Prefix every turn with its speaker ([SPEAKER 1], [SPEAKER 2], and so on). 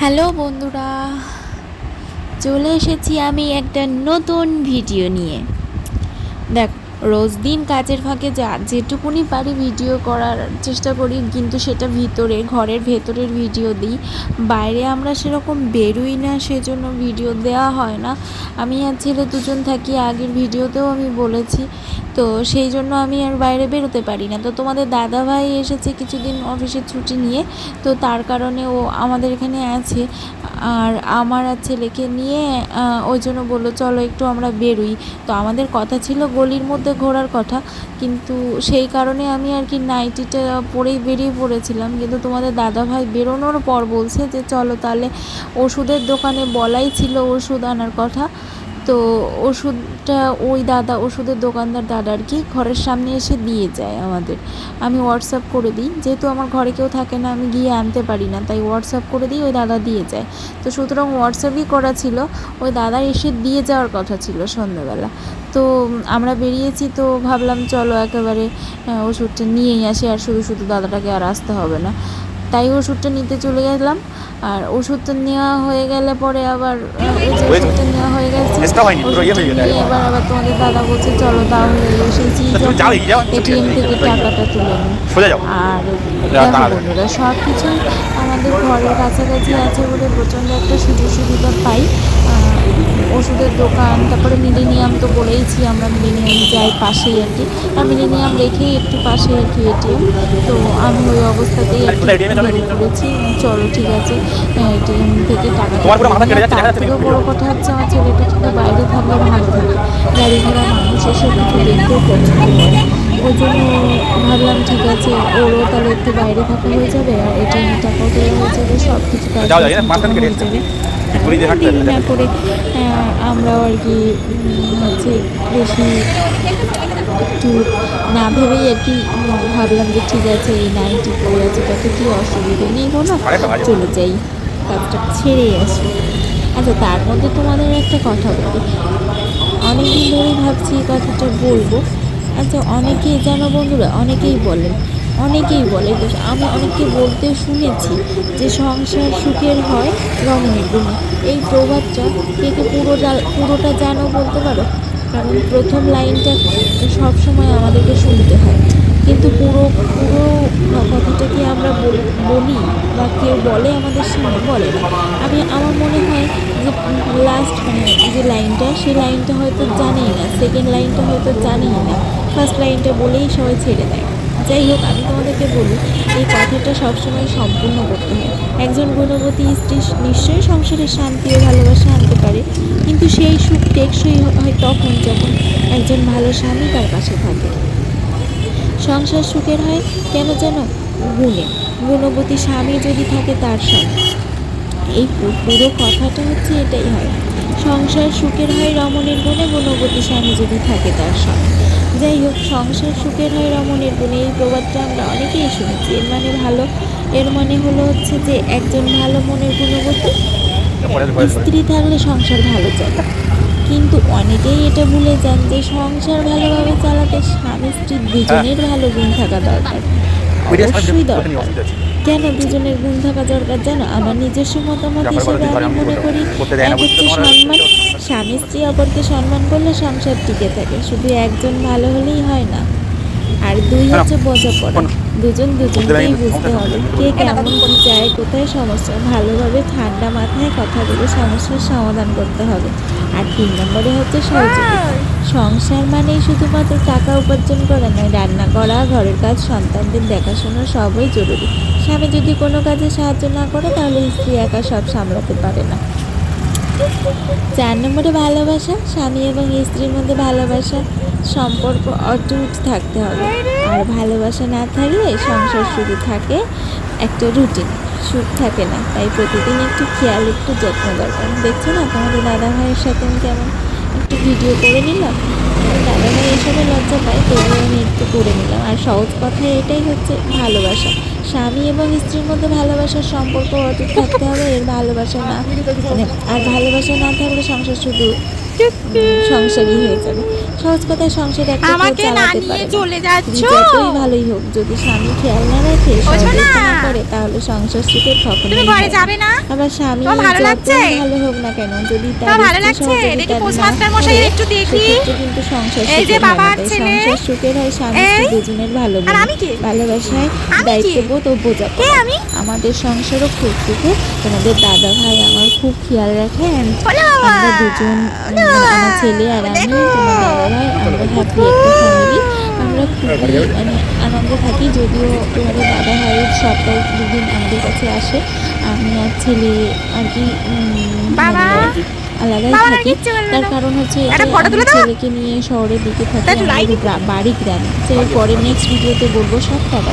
[SPEAKER 1] Hello বন্ধুরা চলে এসেছি আমি একটা নতুন ভিডিও নিয়ে। দেখ রোজ দিন কাজের ফাঁকে যা যেটুকুনি পারি ভিডিও করার চেষ্টা করি, কিন্তু সেটা ভিতরে, ঘরের ভেতরের ভিডিও দিই। বাইরে আমরা সেরকম বেরোই না, সেজন্য ভিডিও দেওয়া হয় না। আমি আর ছেলে দুজন থাকি, আগের ভিডিওতেও আমি বলেছি। তো সেই জন্য আমি আর বাইরে বেরোতে পারি না। তো তোমাদের দাদা ভাই এসেছে কিছুদিন অফিসের ছুটি নিয়ে, তো তার কারণে ও আমাদের এখানে আছে। আর আমার আর ছেলেকে নিয়ে ওই জন্য বলল, চলো একটু আমরা বেরোই। তো আমাদের কথা ছিল গলির মধ্যে ঘোরার কথা, কিন্তু সেই কারণে আমি আর কি নাইটিটা পরেই বেরিয়ে পড়েছিলাম। কিন্তু তোমাদের দাদা ভাই বেরোনোর পর বলছে যে, চলো তাহলে ওষুধের দোকানে বলাই ছিল ওষুধ আনার কথা। তো ওষুধটা ওই দাদা, ওষুধের দোকানদার দাদা আর কি ঘরের সামনে এসে দিয়ে যায় আমাদের। আমি হোয়াটসঅ্যাপ করে দিই, যেহেতু আমার ঘরে কেউ থাকে না, আমি গিয়ে আনতে পারি না, তাই হোয়াটসঅ্যাপ করে দিই, ওই দাদা দিয়ে যায়। তো সুতরাং হোয়াটসঅ্যাপই করা ছিল, ওই দাদা এসে দিয়ে যাওয়ার কথা ছিল সন্ধ্যাবেলা। তো আমরা বেরিয়েছি, তো ভাবলাম চলো একেবারে ওষুধটা নিয়েই আসি, আর শুধু শুধু দাদাটাকে আর আসতে হবে না। তাই ওষুধটা নিতে চলে গেলাম। আর ওষুধটা নেওয়া হয়ে গেলে পরে আবার? ওষুধটা নেওয়া হয়ে গেছে
[SPEAKER 2] ইয়ে
[SPEAKER 1] এবার আবার তোমাদের দাদা বলছে চলো তাহলে এসেছি
[SPEAKER 2] চলে
[SPEAKER 1] এটিএম থেকে টাকাটা তুলে নিই আর। বন্ধুরা সব কিছুই আমাদের ঘরের কাছাকাছি আছে বলে প্রচণ্ড একটা সুযোগ সুবিধা পাই। ওষুধের দোকান তারপরে মিলেনিয়াম তো বলেইছি আমরা মিলেনিয়াম যাই পাশেই আর কি। আর মিলেনিয়াম রেখেই একটু পাশে আর কি এটিএম। তো আমি ওই অবস্থাতেই চলো ঠিক আছে। এটিএম থেকে টাকা তার থেকেও? বড় কথা হচ্ছে আমার ছেলেটা কিন্তু বাইরে থাকলে ভালো থাকে। গাড়ি ঘোড়া মানুষ এসে কিছু দেখতেও পছন্দ করে। ওই জন্য ভাবলাম ঠিক আছে ওরও তাহলে একটু বাইরে থাকা হয়ে যাবে আর এটিএম টাকাও দেওয়া হয়ে যাবে সব কিছু কাজ হয়ে যাবে। না করে আহ, আমরাও আর কি হচ্ছে বেশি একটু না ভেবেই আর কি ভাবলাম যে ঠিক আছে এই নাইনটি পড়ে আছে তাতে কি অসুবিধা নেই কোনো চলে যাই। কাজটা ছেড়েই আসি। আচ্ছা তার মধ্যে তোমাদের একটা কথা বলি। অনেকদিন ধরেই ভাবছি এই কথাটা বলব। আচ্ছা অনেকেই জানো বন্ধুরা অনেকেই বলেন অনেকেই বলে তো আমি অনেককে বলতে শুনেছি যে সংসার সুখের হয় রমণীর গুণে এই প্রবাদটা কে কে পুরোটা পুরোটা জানো বলতে পারো? কারণ প্রথম লাইনটা সবসময় আমাদেরকে শুনতে হয়। কিন্তু পুরো পুরো কথাটা কি আমরা বল- বলি বা কেউ বলে আমাদের সামনে? বলে না। আমি, আমার মনে হয় যে লাস্ট মানে যে লাইনটা, সেই লাইনটা হয়তো জানেই না। সেকেন্ড লাইনটা হয়তো জানেই না। ফার্স্ট লাইনটা বলেই সবাই ছেড়ে দেয়। যাই হোক, আমি তোমাদেরকে বলি, এই কথাটা সবসময় সম্পূর্ণ করতে হয়। একজন গুণবতী স্ত্রী নিশ্চয়ই সংসারের শান্তি ও ভালোবাসা আনতে পারে, কিন্তু সেই সুখ টেকসই হয় তখন যখন একজন ভালো স্বামী তার পাশে থাকে। সংসার সুখের হয় কেন যেন গুণে। গুণবতী স্বামী যদি থাকে তার সঙ্গে। এই পুরো কথাটা হচ্ছে এটাই হয়। সংসার সুখের হয় রমণের গুণে, গুণবতী স্বামী যদি থাকে তার সঙ্গে। যাই হোক সংসার সুখের হয় রমণের গুণে। এই প্রবাদটা আমরা অনেকেই শুনেছি। এর মানে ভালো এর মানে হলো হচ্ছে যে একজন ভালো মনের গুণবতী স্ত্রী থাকলে সংসার ভালো চলে। কিন্তু অনেকেই এটা ভুলে যান যে সংসার ভালোভাবে চালাতে স্বামী স্ত্রীর দুজনের ভালো গুণ থাকা দরকার। অবশ্যই দরকার। কেন দুজনের গুণ থাকা দরকার জানো? আমার নিজস্ব মতামত হিসেবে আমি মনে করি এক হচ্ছে সম্মান স্বামী স্ত্রী অপরকে সম্মান করলে সংসার টিকে থাকে। শুধু একজন ভালো হলেই হয় না। আর দুই। হচ্ছে বোঝাপড়া? দুজন দুজনকেই বুঝতে হবে কে কেমন চায় কোথায় সমস্যা। ভালোভাবে ঠান্ডা মাথায় কথা বলে সমস্যার সমাধান করতে হবে। আর তিন নম্বরে হচ্ছে সহযোগিতা সংসার মানেই শুধুমাত্র টাকা উপার্জন করা নয় রান্না করা ঘরের কাজ সন্তানদের দেখাশোনা সবই জরুরি। স্বামী যদি কোনো কাজে সাহায্য না করে তাহলে স্ত্রী একা সব সামলাতে পারে না। চার নম্বরে ভালোবাসা, স্বামী এবং স্ত্রীর মধ্যে ভালোবাসা, সম্পর্ক অটুট থাকতে হবে। আর ভালোবাসা না থাকলে সংসার শুধু থাকে একটা রুটিন সুখ থাকে না। তাই প্রতিদিন একটু খেয়াল, একটু যত্ন দরকার। দেখছ না তোমাদের দাদা ভাইয়ের সাথে আমি কেমন একটু ভিডিও করে নিলাম। দাদা ভাই এসবে লজ্জা পায়, তবুও আমি করে নিলাম। আর সহজ কথায় এটাই হচ্ছে ভালোবাসা। স্বামী এবং স্ত্রীর মধ্যে ভালোবাসার সম্পর্ক অটুট থাকতে হবে এর ভালোবাসা না মানে আর ভালোবাসা না থাকলে সংসার শুধু সংসারই হয়ে যাবে সহজ কথায় সংসার একটা
[SPEAKER 3] আমাকে না নিয়ে চলে যাচ্ছ
[SPEAKER 1] যতই ভালোই হোক যদি স্বামী খেয়াল না রাখে সহযোগিতা করে তাহলে সংসার সুখে
[SPEAKER 3] তুমি ঘরে যাবে না
[SPEAKER 1] আবার স্বামী
[SPEAKER 3] ভালো লাগছে?
[SPEAKER 1] ভালো হোক না কেন যদি তার
[SPEAKER 3] ভালো লাগছে? দেখি পোস্টমাস্টার মশাই একটু দেখি।
[SPEAKER 1] কিন্তু সংসার
[SPEAKER 3] এই যে বাবা আর ছেলে।
[SPEAKER 1] সংসার সুখের হয় স্বামী দুজনের ভালো
[SPEAKER 3] আর আমি কে?
[SPEAKER 1] ভালোবাসায়? দায়িত্ববোধ ও বোঝা
[SPEAKER 3] আমি
[SPEAKER 1] আমাদের সংসারও খুব সুখে তোমাদের দাদা ভাই আমার খুব খেয়াল রাখে and
[SPEAKER 3] বলো বাবা।
[SPEAKER 1] আমরা দুজন
[SPEAKER 3] বাবা।
[SPEAKER 1] আমার ছেলে আর আমি তোমার দাদা ভাই আমরা হ্যাপি একটা ফ্যামিলি আমরা খুবই মানে আনন্দে থাকি যদিও তোমাদের দাদা ভাই সপ্তাহে দুদিন আমাদের কাছে আসে। আমি আর ছেলে আর কি। মানে আলাদাই থাকি। তার কারণ হচ্ছে। ছেলেকে নিয়ে শহরের দিকে থাকি বাড়ি গ্রামে। তো পরে নেক্সট ভিডিওতে বলব সব কথা